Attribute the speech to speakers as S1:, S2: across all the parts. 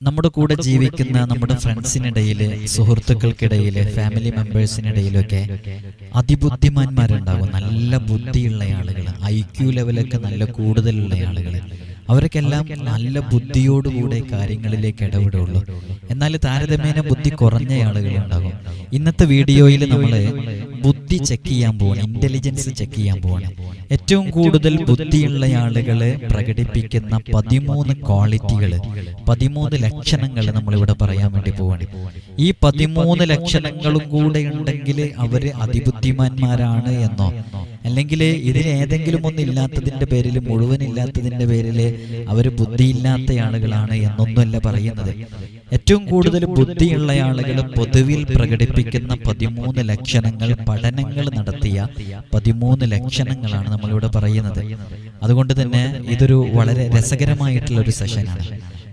S1: നമ്മുടെ കൂടെ ജീവിക്കുന്ന നമ്മുടെ ഫ്രണ്ട്സിനിടയിൽ സുഹൃത്തുക്കൾക്കിടയിൽ ഫാമിലി മെമ്പേഴ്സിനിടയിലൊക്കെ അതിബുദ്ധിമാന്മാരുണ്ടാകും നല്ല ബുദ്ധിയുള്ള ആളുകൾ ഐ ക്യു ലെവലൊക്കെ നല്ല കൂടുതലുള്ള ആളുകൾ അവർക്കെല്ലാം നല്ല ബുദ്ധിയോടുകൂടെ കാര്യങ്ങളിലേക്ക് ഇടപെടുള്ളൂ എന്നാൽ താരതമ്യേന ബുദ്ധി കുറഞ്ഞ ആളുകളുണ്ടാകും ഇന്നത്തെ വീഡിയോയിൽ നമ്മൾ ബുദ്ധി ചെക്ക് ചെയ്യാൻ പോവാണ് ഇന്റലിജൻസ് ചെക്ക് ചെയ്യാൻ പോവാണ്. ഏറ്റവും കൂടുതൽ ബുദ്ധിയുള്ള ആളുകൾ പ്രകടിപ്പിക്കുന്ന പതിമൂന്ന് ക്വാളിറ്റികൾ പതിമൂന്ന് ലക്ഷണങ്ങൾ നമ്മളിവിടെ പറയാൻ വേണ്ടി പോവാണ്. ഈ പതിമൂന്ന് ലക്ഷണങ്ങളും കൂടെ ഉണ്ടെങ്കിൽ അവർ അതിബുദ്ധിമാന്മാരാണ് എന്നോ അല്ലെങ്കിൽ ഇതിൽ ഏതെങ്കിലും ഒന്നും ഇല്ലാത്തതിന്റെ പേരിൽ മുഴുവൻ ഇല്ലാത്തതിന്റെ പേരിൽ അവർ ബുദ്ധിയില്ലാത്ത ആളുകളാണ് എന്നൊന്നുമല്ല പറയുന്നത്. ഏറ്റവും കൂടുതൽ ബുദ്ധിയുള്ള ആളുകൾ പൊതുവിൽ പ്രകടിപ്പിക്കുന്ന പതിമൂന്ന് ലക്ഷണങ്ങൾ പഠനങ്ങൾ നടത്തിയ പതിമൂന്ന് ലക്ഷണങ്ങളാണ് നമ്മളിവിടെ പറയുന്നത്. അതുകൊണ്ട് തന്നെ ഇതൊരു വളരെ രസകരമായിട്ടുള്ള ഒരു സെഷനാണ്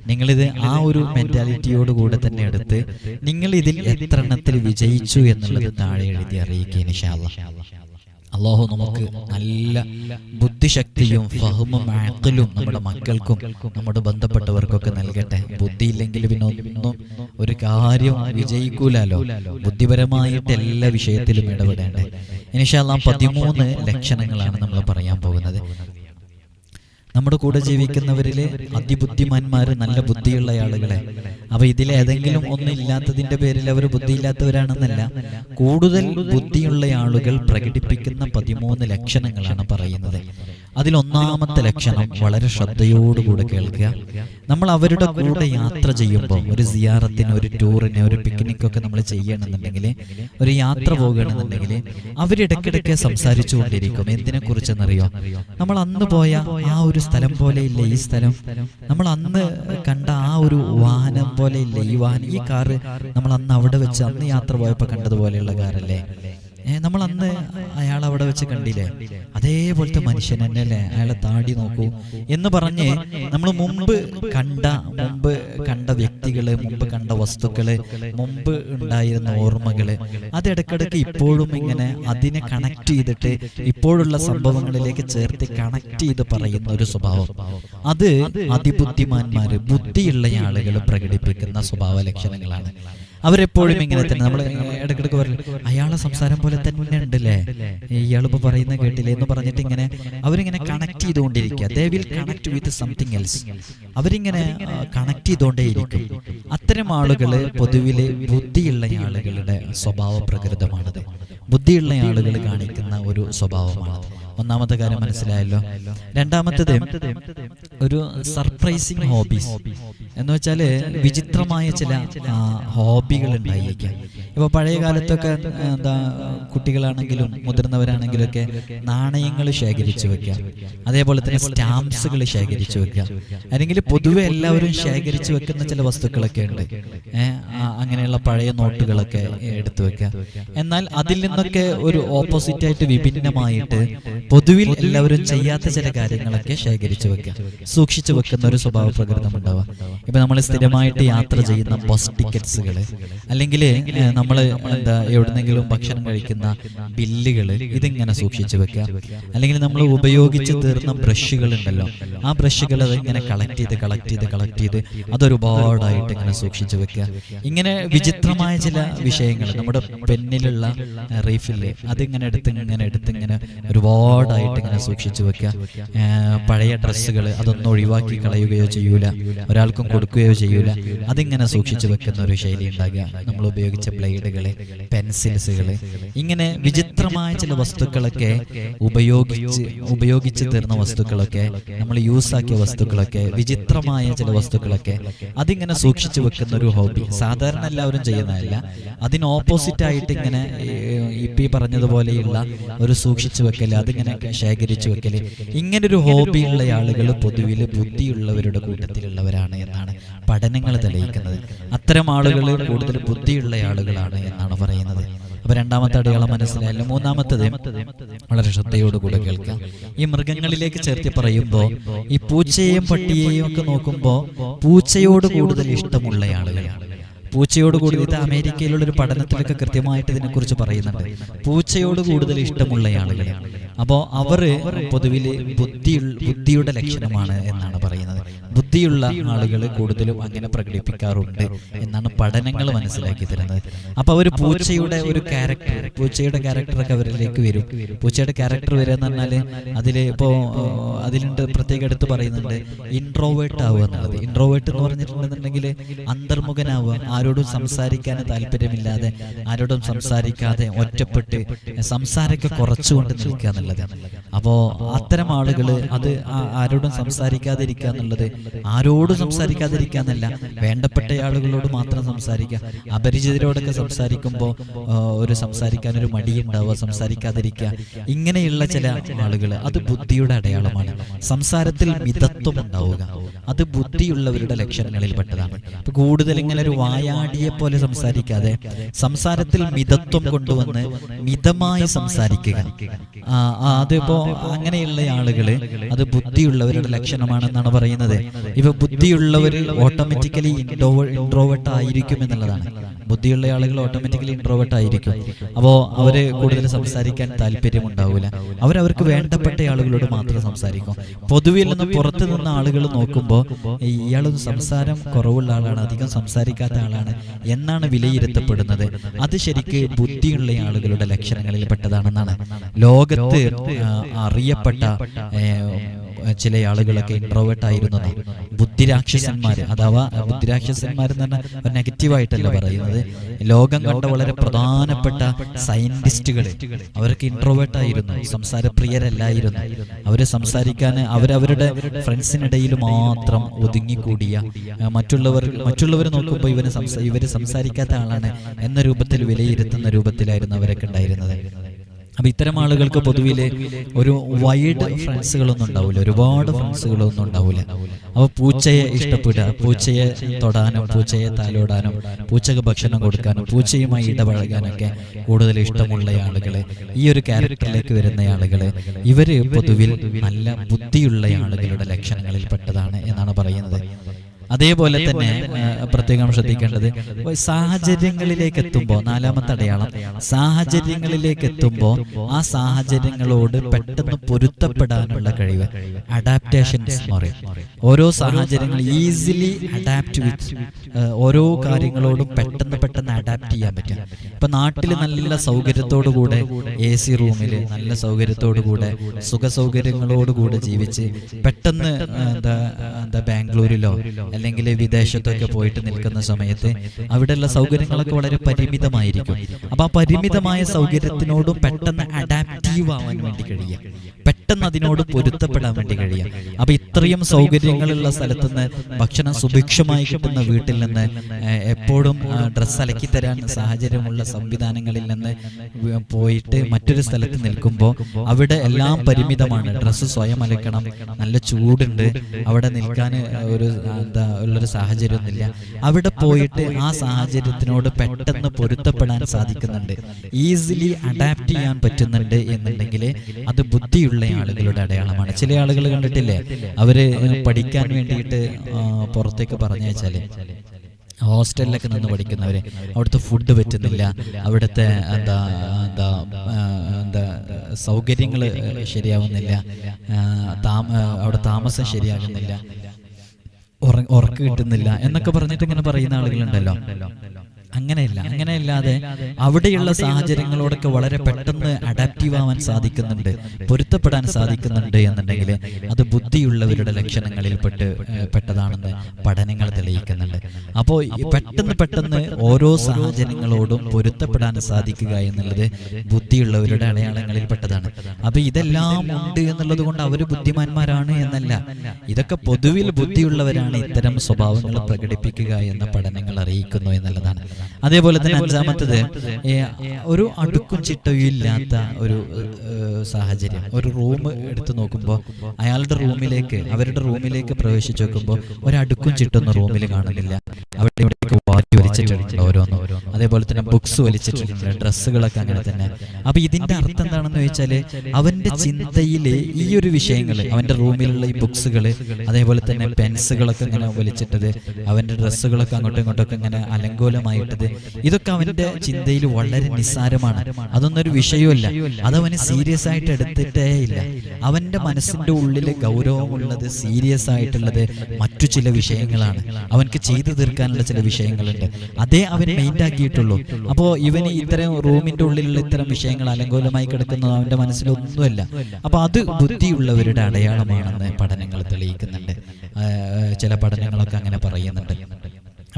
S1: നിങ്ങളിത് ആ ഒരു മെന്റാലിറ്റിയോട് കൂടെ തന്നെ എടുത്ത് നിങ്ങൾ ഇതിൽ എത്ര എണ്ണത്തിൽ വിജയിച്ചു എന്നുള്ളത് താഴെ എഴുതി അറിയിക്കുക ഇൻഷാല്ലാ അള്ളാഹു നമുക്ക് നല്ല ബുദ്ധിശക്തിയും ഫഹമും ആക്കലും നമ്മുടെ മക്കൾക്കും നമ്മുടെ ബന്ധപ്പെട്ടവർക്കൊക്കെ നൽകട്ടെ. ബുദ്ധിയില്ലെങ്കിൽ പിന്നെ ഒന്നും ഒരു കാര്യം വിജയിക്കൂലല്ലോ ബുദ്ധിപരമായിട്ട് എല്ലാ വിഷയത്തിലും ഇടപെടേണ്ടേ? ഇനിഷാല്ലാം പതിമൂന്ന് ലക്ഷണങ്ങളാണ് നമ്മൾ പറയാൻ പോകുന്നത്. നമ്മുടെ കൂടെ ജീവിക്കുന്നവരിലെ അതിബുദ്ധിമാന്മാര് നല്ല ബുദ്ധിയുള്ള ആളുകളെ. അപ്പൊ ഇതിൽ ഏതെങ്കിലും ഒന്നും ഇല്ലാത്തതിന്റെ പേരിൽ അവർ ബുദ്ധിയില്ലാത്തവരാണെന്നല്ല കൂടുതൽ ബുദ്ധിയുള്ള ആളുകൾ പ്രകടിപ്പിക്കുന്ന പതിമൂന്ന് ലക്ഷണങ്ങളാണ് പറയുന്നത്. അതിൽ ഒന്നാമത്തെ ലക്ഷണം വളരെ ശ്രദ്ധയോടുകൂടെ കേൾക്കുക. നമ്മൾ അവരുടെ കൂടെ യാത്ര ചെയ്യുമ്പോൾ ഒരു സിയാറത്തിന് ഒരു ടൂറിന് ഒരു പിക്നിക്കൊക്കെ നമ്മൾ ചെയ്യണമെന്നുണ്ടെങ്കിൽ ഒരു യാത്ര പോകുകയാണെന്നുണ്ടെങ്കിൽ അവരിടയ്ക്കിടയ്ക്ക് സംസാരിച്ചു കൊണ്ടിരിക്കും എന്തിനെ കുറിച്ചെന്നറിയോ നമ്മൾ അന്ന് പോയ ആ ഒരു സ്ഥലം പോലെ ഇല്ല ഈ സ്ഥലം. നമ്മൾ അന്ന് കണ്ട ആ ഒരു വാഹനം പോലെ ഇല്ല ഈ വാഹനം. ഈ കാറ് നമ്മൾ അന്ന് അവിടെ വെച്ച് അന്ന് യാത്ര പോയപ്പോൾ കണ്ടതുപോലെയുള്ള കാറല്ലേ? നമ്മൾ അന്ന് അയാൾ അവിടെ വെച്ച് കണ്ടില്ലേ? അതേപോലത്തെ മനുഷ്യൻ തന്നെ അല്ലേ അയാളെ താടി നോക്കൂ എന്ന് പറഞ്ഞ് നമ്മൾ മുമ്പ് കണ്ട മുമ്പ് കണ്ട വ്യക്തികൾ മുമ്പ് കണ്ട വസ്തുക്കൾ മുമ്പ് ഉണ്ടായിരുന്ന ഓർമ്മകൾ അത് ഇടക്കിടക്ക് ഇപ്പോഴും ഇങ്ങനെ അതിനെ കണക്ട് ചെയ്തിട്ട് ഇപ്പോഴുള്ള സംഭവങ്ങളിലേക്ക് ചേർത്ത് കണക്ട് ചെയ്ത് പറയുന്ന ഒരു സ്വഭാവം. അത് അതിബുദ്ധിമാന്മാര് ബുദ്ധിയുള്ള ആളുകൾ പ്രകടിപ്പിക്കുന്ന സ്വഭാവ ലക്ഷണങ്ങളാണ്. അവരെപ്പോഴും ഇങ്ങനെ തന്നെ. നമ്മൾ ഇടയ്ക്കിടയ്ക്ക് പറയും അയാളെ സംസാരം പോലെ തന്നെ ഉണ്ടല്ലേ? ഇയാളിപ്പോ പറയുന്ന കേട്ടില്ലേ എന്ന് പറഞ്ഞിട്ട് ഇങ്ങനെ അവരിങ്ങനെ കണക്ട് ചെയ്തുകൊണ്ടിരിക്കുക. They will connect with something else അവരിങ്ങനെ കണക്ട് ചെയ്തുകൊണ്ടേയിരിക്കും. അത്തരം ആളുകൾ പൊതുവിൽ ബുദ്ധിയുള്ള ആളുകളുടെ സ്വഭാവ പ്രകൃതമാണത് ബുദ്ധിയുള്ള ആളുകൾ കാണിക്കുന്ന ഒരു സ്വഭാവമാണ്. ഒന്നാമത്തെ കാര്യം മനസ്സിലായല്ലോ. രണ്ടാമത്തത് ഒരു സർപ്രൈസിങ് ഹോബീസ് എന്ന് വെച്ചാൽ വിചിത്രമായ ചില ഹോബികൾ ഉണ്ടായിരിക്കാം ഇപ്പൊ പഴയ കാലത്തൊക്കെ എന്താ കുട്ടികളാണെങ്കിലും മുതിർന്നവരാണെങ്കിലും ഒക്കെ നാണയങ്ങൾ ശേഖരിച്ചു വെക്കാം അതേപോലെ തന്നെ സ്റ്റാമ്പ്സുകൾ ശേഖരിച്ചു വെക്കാം അല്ലെങ്കിൽ പൊതുവെ എല്ലാവരും ശേഖരിച്ചു വെക്കുന്ന ചില വസ്തുക്കളൊക്കെ ഉണ്ട്. അങ്ങനെയുള്ള പഴയ നോട്ടുകളൊക്കെ എടുത്തു വെക്കാം എന്നാൽ അതിൽ നിന്നൊക്കെ ഒരു ഓപ്പോസിറ്റ് ആയിട്ട് വിഭിന്നമായിട്ട് പൊതുവിൽ എല്ലാവരും ചെയ്യാത്ത ചില കാര്യങ്ങളൊക്കെ ശേഖരിച്ചു വെക്കുക. സൂക്ഷിച്ചു വെക്കുന്ന ഒരു സ്വഭാവ പ്രകൃതം ഉണ്ടാവുക ഇപ്പൊ നമ്മൾ സ്ഥിരമായിട്ട് യാത്ര ചെയ്യുന്ന ബസ് ടിക്കറ്റ്സുകൾ അല്ലെങ്കിൽ നമ്മൾ എന്താ എവിടെന്നെങ്കിലും ഭക്ഷണം കഴിക്കുന്ന ബില്ലുകൾ ഇതിങ്ങനെ സൂക്ഷിച്ചു വെക്കുക. അല്ലെങ്കിൽ നമ്മൾ ഉപയോഗിച്ച് തീർന്ന ബ്രഷുകൾ ഉണ്ടല്ലോ ആ ബ്രഷുകൾ അതിങ്ങനെ കളക്ട് ചെയ്ത് കളക്ട് ചെയ്ത് കളക്ട് ചെയ്ത് അതൊരുപാടായിട്ട് ഇങ്ങനെ സൂക്ഷിച്ചു വെക്കുക. ഇങ്ങനെ വിചിത്രമായ ചില വിഷയങ്ങൾ നമ്മുടെ പെന്നിലുള്ള റീഫിൽ അതിങ്ങനെ എടുത്ത് ഇങ്ങനെ എടുത്ത് ഇങ്ങനെ ഒരുപാടായിട്ട് ഇങ്ങനെ സൂക്ഷിച്ചു വെക്കുക. പഴയ ഡ്രസ്സുകൾ അതൊന്നും ഒഴിവാക്കി കളയുകയോ ചെയ്യൂല. ഒരാൾക്കും കൊടുക്കുകയോ ചെയ്യൂല. അതിങ്ങനെ സൂക്ഷിച്ചു വെക്കുന്ന ഒരു ശൈലി ഉണ്ടാകുക. നമ്മൾ ഉപയോഗിച്ച ബ്ലേഡുകൾ പെൻസിൽസുകൾ ഇങ്ങനെ വിചിത്രമായ ചില വസ്തുക്കളൊക്കെ ഉപയോഗിച്ച് ഉപയോഗിച്ച് തീർന്ന വസ്തുക്കളൊക്കെ നമ്മൾ യൂസ് ആക്കിയ വസ്തുക്കളൊക്കെ വിചിത്രമായ ചില വസ്തുക്കളൊക്കെ അതിങ്ങനെ സൂക്ഷിച്ചു വെക്കുന്ന ഒരു ഹോബി. സാധാരണ എല്ലാവരും ചെയ്യുന്നതല്ല അതിന് ഓപ്പോസിറ്റ് ആയിട്ട് ഇങ്ങനെ ഇപ്പി ഈ പറഞ്ഞതുപോലെയുള്ള ഒരു സൂക്ഷിച്ചു വെക്കൽ അതിങ്ങനെ ശേഖരിച്ചു വെക്കൽ. ഇങ്ങനെ ഒരു ഹോബിയുള്ള ആളുകൾ പൊതുവിൽ ബുദ്ധിയുള്ളവരുടെ കൂട്ടത്തിലുള്ളവരാണ് എന്നാണ് പഠനങ്ങൾ തെളിയിക്കുന്നത്. അത്തരം ആളുകൾ കൂടുതൽ ബുദ്ധിയുള്ള ആളുകളാണ് എന്നാണ് പറയുന്നത്. അപ്പൊ രണ്ടാമത്തെ അടയാളം മനസ്സിലായല്ലോ മൂന്നാമത്തത് വളരെ ശ്രദ്ധയോടുകൂടെ കേൾക്കാം ഈ മൃഗങ്ങളിലേക്ക് ചേർത്തി പറയുമ്പോൾ ഈ പൂച്ചയെയും പട്ടിയെയും ഒക്കെ നോക്കുമ്പോൾ പൂച്ചയോട് കൂടുതൽ ഇഷ്ടമുള്ള ആളുകളാണ്. പൂച്ചയോട് കൂടുതൽ ഇത് അമേരിക്കയിലുള്ള ഒരു പഠനത്തിലൊക്കെ കൃത്യമായിട്ട് ഇതിനെക്കുറിച്ച് പറയുന്നുണ്ട്. പൂച്ചയോട് കൂടുതൽ ഇഷ്ടമുള്ള ആളുകൾ അപ്പോൾ അവർ പൊതുവിൽ ബുദ്ധി ബുദ്ധിയുടെ ലക്ഷണമാണ് എന്നാണ് പറയുന്നത്. ബുദ്ധിയുള്ള ആളുകൾ കൂടുതലും അങ്ങനെ പ്രകടിപ്പിക്കാറുണ്ട് എന്നാണ് പഠനങ്ങൾ മനസ്സിലാക്കി തരുന്നത്. അപ്പൊ അവർ പൂച്ചയുടെ ഒരു ക്യാരക്ടർ പൂച്ചയുടെ ക്യാരക്ടറൊക്കെ അവരിലേക്ക് വരും. പൂച്ചയുടെ ക്യാരക്ടർ വരിക എന്ന് പറഞ്ഞാൽ അതിൽ ഇപ്പോ അതിലുണ്ട് പ്രത്യേകം എടുത്ത് പറയുന്നുണ്ട് ഇൻട്രോവേർട്ട് ആവുക എന്നുള്ളത്. ഇൻട്രോവേർട്ട് എന്ന് പറഞ്ഞിട്ടുണ്ടെന്നുണ്ടെങ്കിൽ അന്തർമുഖനാവുക ആരോടും സംസാരിക്കാൻ താല്പര്യമില്ലാതെ ആരോടും സംസാരിക്കാതെ ഒറ്റപ്പെട്ട് സംസാരമൊക്കെ കുറച്ചുകൊണ്ട് നിൽക്കുക എന്നുള്ളത്. അപ്പോ അത്തരം ആളുകൾ അത് ആരോടും സംസാരിക്കാതിരിക്കുക എന്നുള്ളത് ആരോടും സംസാരിക്കാതിരിക്കുക എന്നല്ല വേണ്ടപ്പെട്ട ആളുകളോട് മാത്രം സംസാരിക്കുക. അപരിചിതരോടൊക്കെ സംസാരിക്കുമ്പോൾ ഒരു സംസാരിക്കാൻ ഒരു മടിയുണ്ടാവുക സംസാരിക്കാതിരിക്കുക. ഇങ്ങനെയുള്ള ചില ആളുകൾ അത് ബുദ്ധിയുടെ അടയാളമാണ്. സംസാരത്തിൽ മിതത്വം ഉണ്ടാവുക. അത് ബുദ്ധിയുള്ളവരുടെ ലക്ഷണങ്ങളിൽ പെട്ടതാണ് കൂടുതൽ ഇങ്ങനെ ഒരു വായാടിയെ പോലെ സംസാരിക്കാതെ സംസാരത്തിൽ മിതത്വം കൊണ്ടുവന്ന് മിതമായി സംസാരിക്കുക. അതിപ്പോ അങ്ങനെയുള്ള ആളുകൾ അത് ബുദ്ധിയുള്ളവരുടെ ലക്ഷണമാണെന്നാണ് പറയുന്നത്. ഇവ ബുദ്ധിയുള്ളവർ ഓട്ടോമാറ്റിക്കലി ഇൻട്രോവേർട്ട് ആയിരിക്കും എന്നുള്ളതാണ്. ബുദ്ധിയുള്ള ആളുകൾ ഓട്ടോമാറ്റിക്കലി ഇൻട്രോവേർട്ട് ആയിരിക്കും. അപ്പോൾ അവർ കൂടുതൽ സംസാരിക്കാൻ താല്പര്യം ഉണ്ടാവില്ല അവരവർക്ക് വേണ്ടപ്പെട്ട ആളുകളോട് മാത്രം സംസാരിക്കും. പൊതുവിൽ നിന്ന് പുറത്തു നിന്ന് ആളുകൾ നോക്കുമ്പോൾ ഇയാളൊന്നും സംസാരം കുറവുള്ള ആളാണ് അധികം സംസാരിക്കാത്ത ആളാണ് എന്നാണ് വിലയിരുത്തപ്പെടുന്നത്. അത് ശരിക്ക് ബുദ്ധിയുള്ള ആളുകളുടെ ലക്ഷണങ്ങളിൽ പെട്ടതാണെന്നാണ് ലോകത്ത് അറിയപ്പെട്ട ചില ആളുകളൊക്കെ ഇൻട്രോവേർട്ട് ആയിരുന്നത്. ബുദ്ധിരാക്ഷസന്മാര് അഥവാ ബുദ്ധിരാക്ഷസന്മാർ എന്ന് പറഞ്ഞാൽ നെഗറ്റീവായിട്ടല്ല പറയുന്നത്. ലോകം കണ്ട വളരെ പ്രധാനപ്പെട്ട സയന്റിസ്റ്റുകൾ അവർക്ക് ഇൻട്രോവേർട്ട് ആയിരുന്നു സംസാരപ്രിയരല്ലായിരുന്നു. അവർ സംസാരിക്കാൻ അവരവരുടെ ഫ്രണ്ട്സിനിടയിൽ മാത്രം ഒതുങ്ങിക്കൂടിയ മറ്റുള്ളവർ മറ്റുള്ളവർ നോക്കുമ്പോൾ ഇവന് ഇവർ സംസാരിക്കാത്ത ആളാണ് എന്ന രൂപത്തിൽ വിലയിരുത്തുന്ന രൂപത്തിലായിരുന്നു അവരൊക്കെ ഉണ്ടായിരുന്നത്. അപ്പൊ ഇത്തരം ആളുകൾക്ക് പൊതുവിലെ ഒരു വൈഡ് ഫ്രണ്ട്സുകളൊന്നും ഉണ്ടാവില്ല ഒരുപാട് ഫ്രണ്ട്സുകളൊന്നും ഉണ്ടാവില്ല അപ്പോൾ പൂച്ചയെ ഇഷ്ടപ്പെടുക. പൂച്ചയെ തൊടാനും പൂച്ചയെ താലോടാനും പൂച്ചക്ക് ഭക്ഷണം കൊടുക്കാനും പൂച്ചയുമായി ഇടപഴകാനൊക്കെ കൂടുതൽ ഇഷ്ടമുള്ള ആളുകൾ ഈ ഒരു ക്യാരക്ടറിലേക്ക് വരുന്ന ആളുകൾ ഇവർ പൊതുവിൽ നല്ല ബുദ്ധിയുള്ള ആളുകളുടെ ലക്ഷണങ്ങളിൽ പെട്ടതാണ് എന്നാണ് പറയുന്നത് അതേപോലെ തന്നെ പ്രത്യേകം ശ്രദ്ധിക്കേണ്ടത് സാഹചര്യങ്ങളിലേക്ക് എത്തുമ്പോൾ നാലാമത്തെ അടയാളം സാഹചര്യങ്ങളിലേക്ക് എത്തുമ്പോൾ ആ സാഹചര്യങ്ങളോട് പെട്ടെന്ന് പൊരുത്തപ്പെടാനുള്ള കഴിവ് അഡാപ്റ്റേഷൻസ് എന്ന് പറയും ഓരോ സാഹചര്യങ്ങൾ ഈസിലി അഡാപ്റ്റ് വിത്ത് ഓരോ കാര്യങ്ങളോടും പെട്ടെന്ന് പെട്ടെന്ന് അഡാപ്റ്റ് ചെയ്യാൻ പറ്റും ഇപ്പൊ നാട്ടിൽ നല്ല സൗകര്യത്തോടുകൂടെ എ സി റൂമിൽ നല്ല സൗകര്യത്തോടുകൂടെ സുഖ സൗകര്യങ്ങളോടുകൂടെ ജീവിച്ച് പെട്ടെന്ന് എന്താ എന്താ ബാംഗ്ലൂരിലോ അല്ലെങ്കിൽ വിദേശത്തൊക്കെ പോയിട്ട് നിൽക്കുന്ന സമയത്ത് അവിടെയുള്ള സൗകര്യങ്ങളൊക്കെ വളരെ പരിമിതമായിരിക്കും. അപ്പൊ ആ പരിമിതമായ സൗകര്യത്തിനോടും പെട്ടെന്ന് അഡാപ്റ്റീവ് ആവാൻ വേണ്ടി കഴിയുക. പെട്ടെന്ന് അതിനോട് പൊരുത്തപ്പെടാൻ വേണ്ടി കഴിയാം. അപ്പൊ ഇത്രയും സൗകര്യങ്ങളുള്ള സ്ഥലത്ത് നിന്ന് ഭക്ഷണം സുഭിക്ഷമായി കിട്ടുന്ന വീട്ടിൽ നിന്ന് എപ്പോഴും ഡ്രസ്സ് അലക്കി തരാൻ സാഹചര്യമുള്ള സംവിധാനങ്ങളിൽ നിന്ന് പോയിട്ട് മറ്റൊരു സ്ഥലത്ത് നിൽക്കുമ്പോൾ അവിടെ എല്ലാം പരിമിതമാണ്. ഡ്രസ്സ് സ്വയം അലക്കണം. നല്ല ചൂടുണ്ട്. അവിടെ നിൽക്കാൻ ഒരു എന്താ ഉള്ളൊരു സാഹചര്യമൊന്നുമില്ല. അവിടെ പോയിട്ട് ആ സാഹചര്യത്തിനോട് പെട്ടെന്ന് പൊരുത്തപ്പെടാൻ സാധിക്കുന്നുണ്ട്. ഈസിലി അഡാപ്റ്റ് ചെയ്യാൻ പറ്റുന്നുണ്ട് എന്നുണ്ടെങ്കിൽ അത് ബുദ്ധിയുള്ള ആളുകളുടെ അടയാളമാണ്. ചില ആളുകൾ കണ്ടിട്ടില്ലേ? അവർ പഠിക്കാൻ വേണ്ടിയിട്ട് പുറത്തേക്ക് പറഞ്ഞയച്ചാൽ ഹോസ്റ്റലിലൊക്കെ നിന്ന് പഠിക്കുന്നവര് അവിടുത്തെ ഫുഡ് പറ്റുന്നില്ല. അവിടുത്തെ എന്താ എന്താ എന്താ സൗകര്യങ്ങൾ ശരിയാവുന്നില്ല. താമ അവിടെ താമസം ശരിയാകുന്നില്ല. ഉറ- ഉറക്ക് കിട്ടുന്നില്ല എന്നൊക്കെ പറഞ്ഞിട്ട് ഇങ്ങനെ പറയുന്ന ആളുകളുണ്ടല്ലോ. അങ്ങനെയല്ല അങ്ങനെയല്ലാതെ അവിടെയുള്ള സാഹചര്യങ്ങളോടൊക്കെ വളരെ പെട്ടെന്ന് അഡാപ്റ്റീവ് ആവാൻ സാധിക്കുന്നുണ്ട് പൊരുത്തപ്പെടാൻ സാധിക്കുന്നുണ്ട് എന്നുണ്ടെങ്കിൽ അത് ബുദ്ധിയുള്ളവരുടെ ലക്ഷണങ്ങളിൽ പെട്ട് പെട്ടതാണെന്ന് പഠനങ്ങൾ തെളിയിക്കുന്നുണ്ട്. അപ്പോൾ പെട്ടെന്ന് പെട്ടെന്ന് ഓരോ സാഹചര്യങ്ങളോടും പൊരുത്തപ്പെടാൻ സാധിക്കുക എന്നുള്ളത് ബുദ്ധിയുള്ളവരുടെ അടയാളങ്ങളിൽ പെട്ടതാണ്. അപ്പൊ ഇതെല്ലാം ഉണ്ട് എന്നുള്ളത് കൊണ്ട് അവർ ബുദ്ധിമാന്മാരാണ് എന്നല്ല. ഇതൊക്കെ പൊതുവിൽ ബുദ്ധിയുള്ളവരാണ് ഇത്തരം സ്വഭാവങ്ങൾ പ്രകടിപ്പിക്കുക എന്ന പഠനങ്ങൾ അറിയിക്കുന്നു എന്നുള്ളതാണ്. അതേപോലെ തന്നെ അഞ്ചാമത്തത് ഒരു അടുക്കും ചിട്ടയും ഇല്ലാത്ത ഒരു സാഹചര്യം. ഒരു റൂം എടുത്തു നോക്കുമ്പോൾ അയാളുടെ റൂമിലേക്ക് അവരുടെ റൂമിലേക്ക് പ്രവേശിച്ചു നോക്കുമ്പോൾ ഒരടുക്കും ചിട്ടൊന്നും റൂമിൽ കാണുന്നില്ല. അവിടെ വലിച്ചിട്ടുണ്ട് ഓരോന്നും അതേപോലെ തന്നെ ബുക്സ് വലിച്ചിട്ടുണ്ട് ഡ്രസ്സുകളൊക്കെ അങ്ങനെ തന്നെ. അപ്പൊ ഇതിന്റെ അർത്ഥം എന്താണെന്ന് ചോദിച്ചാൽ അവന്റെ ചിന്തയിൽ ഈ ഒരു വിഷയങ്ങൾ അവന്റെ റൂമിലുള്ള ഈ ബുക്സുകൾ അതേപോലെ തന്നെ പെൻസുകളൊക്കെ ഇങ്ങനെ വലിച്ചിട്ടത് അവന്റെ ഡ്രസ്സുകളൊക്കെ അങ്ങോട്ടും ഇങ്ങോട്ടൊക്കെ ഇങ്ങനെ അലങ്കോലമായിട്ടത് ഇതൊക്കെ അവന്റെ ചിന്തയിൽ വളരെ നിസ്സാരമാണ്. അതൊന്നൊരു വിഷയമല്ല അതവന് സീരിയസ് ആയിട്ട് എടുത്തിട്ടേ ഇല്ല. അവന്റെ മനസ്സിന്റെ ഉള്ളിൽ ഗൗരവമുള്ളത് സീരിയസ് ആയിട്ടുള്ളത് മറ്റു ചില വിഷയങ്ങളാണ്. അവൻക്ക് ചെയ്തു തീർക്കാനുള്ള ചില വിഷയങ്ങളുണ്ട്. അതേ അവൻ മെയിന്റ് ആക്കിയിട്ടുള്ളൂ അപ്പോൾ ഇവന് ഇത്തരം റൂമിന്റെ ഉള്ളിലുള്ള ഇത്തരം വിഷയങ്ങൾ അലങ്കോലമായി കിടക്കുന്നത് അവന്റെ മനസ്സിലൊന്നുമല്ല. അപ്പോൾ അത് ബുദ്ധിയുള്ളവരുടെ അടയാളമാണെന്ന് പഠനങ്ങൾ തെളിയിക്കുന്നുണ്ട്. ചില പഠനങ്ങളൊക്കെ അങ്ങനെ പറയുന്നുണ്ട്.